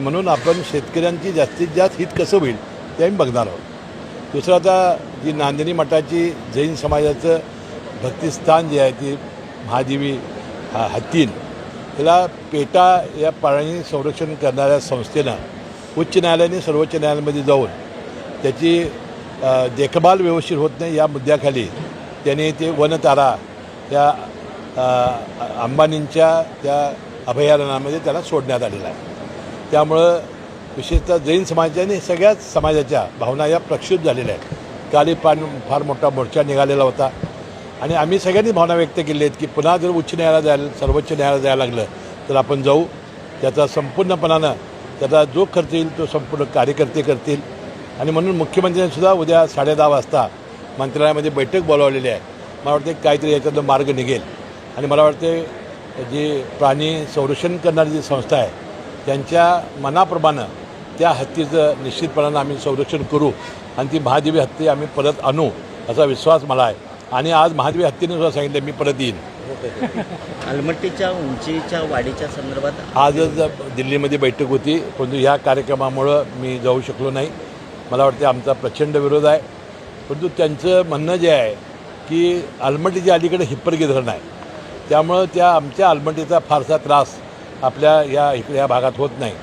म्हणून आपण शेतकऱ्यांची जास्तीत जास्त हित कसं होईल ते आम्ही बघणार आहोत. दुसरं आता जी नांदिनी मठाची जैन समाजाचं भक्तिस्थान जे आहे ती महादेवी हा हत्तीन त्याला पेटा या प्राणी संरक्षण करणाऱ्या संस्थेनं उच्च न्यायालयाने सर्वोच्च न्यायालयामध्ये जाऊन त्याची देखभाल व्यवस्थित होत नाही या मुद्द्याखाली त्यांनी ते वनतारा या अंबानींच्या त्या अभयारण्यामध्ये त्याला सोडण्यात आलेला आहे. त्यामुळं विशेषतः जैन समाजाच्या आणि सगळ्याच समाजाच्या भावना या प्रक्षुब्ध झालेल्या आहेत. काली पान फार मोठा मोर्चा निघालेला होता. आणि आम्ही सगळ्यांनी भावना व्यक्त केली आहेत की पुन्हा जर उच्च न्यायालयात जायला सर्वोच्च न्यायालयात जायला लागलं तर आपण जाऊ. त्याचा संपूर्णपणानं त्याचा जो खर्च येईल तो संपूर्ण कार्यकर्ते करतील. आणि म्हणून मुख्यमंत्र्यांनीसुद्धा उद्या साडे दहा वाजता मंत्रालयामध्ये बैठक बोलावलेली आहे. मला वाटते काहीतरी याच्यातलं मार्ग निघेल. आणि मला वाटते जी प्राणी संरक्षण करणारी जी संस्था आहे त्यांच्या मनाप्रमाणे त्या हत्तीचं निश्चितपणानं आम्ही संरक्षण करू आणि ती महादेवी हत्ती आम्ही परत आणू असा विश्वास मला आहे. आणि आज महादेवी हत्तीने सुद्धा सांगितलं मी परत येईन. अलमट्टीच्या उंचीच्या वाढीच्या संदर्भात आजच दिल्लीमध्ये बैठक होती. परंतु ह्या कार्यक्रमामुळं मी जाऊ शकलो नाही. मला वाटते आमचा प्रचंड विरोध आहे. परंतु त्यांचं म्हणणं जे आहे की आलमटीच्या अलीकडे हिप्परगी धरण आहे त्यामुळं त्या आमच्या आलमटीचा फारसा त्रास आपल्या या इकडे या भागात होत नाही.